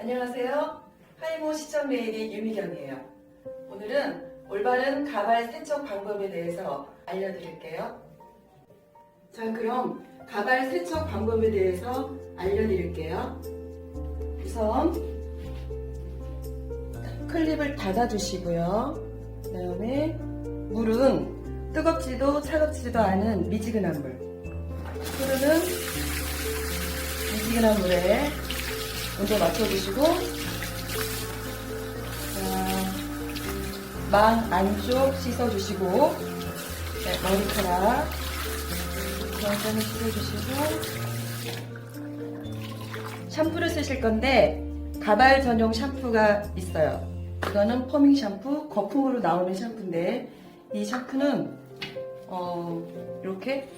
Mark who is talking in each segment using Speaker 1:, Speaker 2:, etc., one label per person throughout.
Speaker 1: 안녕하세요. 하이모 시청 메일의 유미경이에요. 오늘은 올바른 가발 세척 방법에 대해서 알려드릴게요. 자, 그럼 가발 세척 방법에 대해서 알려드릴게요. 우선 클립을 닫아주시고요. 그 다음에 물은 뜨겁지도 차갑지도 않은 미지근한 물. 흐르는 미지근한 물에 먼저 맞춰주시고 자, 망 안쪽 씻어주시고 네, 머리카락 천천히 씻어주시고 샴푸를 쓰실 건데 가발 전용 샴푸가 있어요. 이거는 퍼밍 샴푸, 거품으로 나오는 샴푸인데 이 샴푸는 어, 이렇게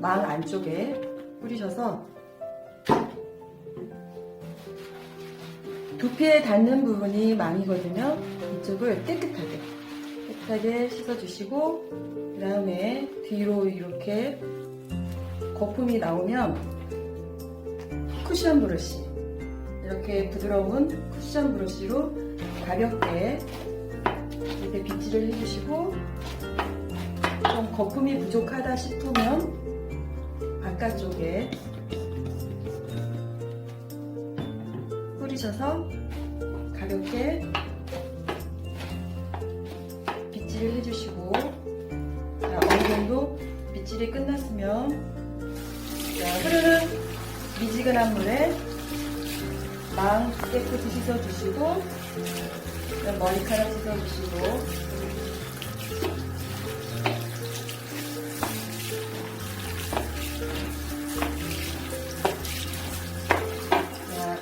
Speaker 1: 망 안쪽에 뿌리셔서 두피에 닿는 부분이 망이거든요. 이쪽을 깨끗하게 깨끗하게 씻어주시고 그 다음에 뒤로 이렇게 거품이 나오면 쿠션 브러쉬 이렇게 부드러운 쿠션 브러쉬로 가볍게 이렇게 빗질을 해주시고 좀 거품이 부족하다 싶으면 바깥쪽에 뿌리셔서 가볍게 빗질을 해주시고 자, 어느 정도 빗질이 끝났으면 자, 흐르는 미지근한 물에 망 깨끗이 씻어주시고 머리카락 씻어주시고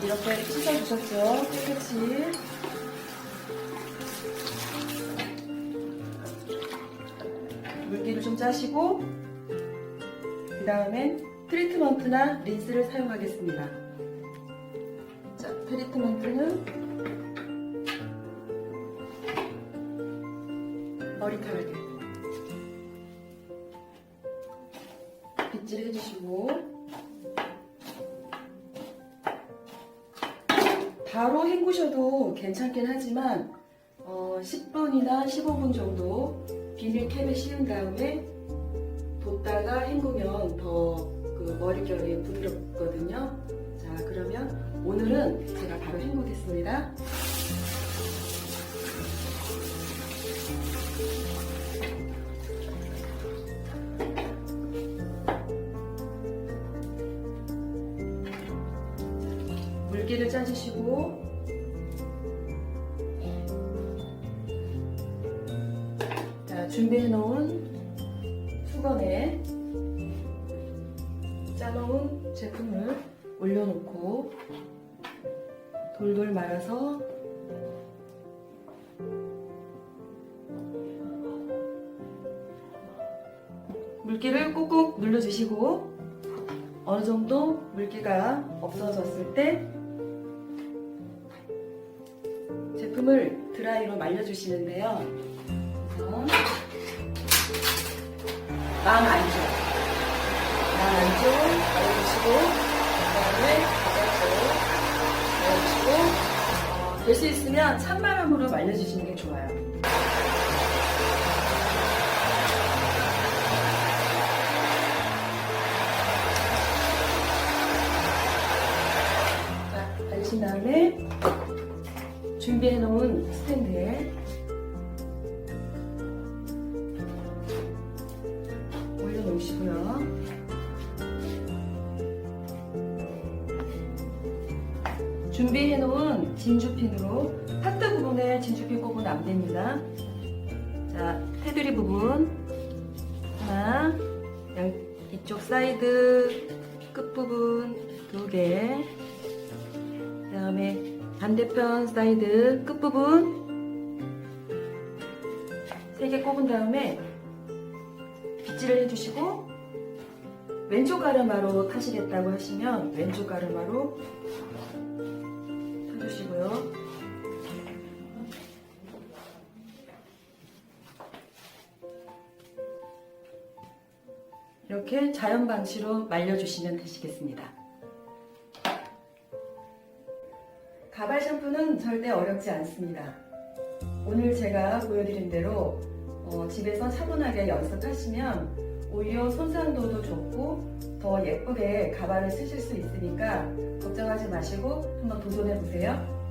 Speaker 1: 이렇게 씻어주셨죠? 깨끗이 물기를 좀 짜시고 그 다음엔 트리트먼트나 린스를 사용하겠습니다. 자, 트리트먼트는 머리카락 바로 헹구셔도 괜찮긴 하지만 어, 10분이나 15분 정도 비닐 캡에 씌운 다음에 뒀다가 헹구면 더 그 머릿결이 부드럽거든요. 자, 그러면 오늘은 제가 바로 헹구겠습니다. 물기를 짜주시고. 자, 준비해 놓은 수건에 짜놓은 제품을 올려놓고 돌돌 말아서 물기를 꾹꾹 눌러주시고 어느 정도 물기가 없어졌을 때 제품을 드라이로 말려주시는데요. 우선 망 안쪽 망 안쪽 말려주시고 그다음에 바깥쪽 말려주시고 될수 있으면 찬바람으로 말려주시는 게 좋아요. 자, 발리신 다음에 준비해 놓은 스탠드에 올려 놓으시고요. 준비해 놓은 진주핀으로 하트 부분에 진주핀 꼽으면 안 됩니다. 자, 테두리 부분 하나, 양, 이쪽 사이드 끝부분 두 개, 반대편 사이드 끝부분 세개 꼽은 다음에 빗질을 해주시고 왼쪽 가르마로 타시겠다고 하시면 왼쪽 가르마로 타주시고요. 이렇게 자연 방치로 말려주시면 되시겠습니다. 가발 샴푸는 절대 어렵지 않습니다. 오늘 제가 보여드린 대로 어, 집에서 차분하게 연습하시면 오히려 손상도도 좋고 더 예쁘게 가발을 쓰실 수 있으니까 걱정하지 마시고 한번 도전해 보세요.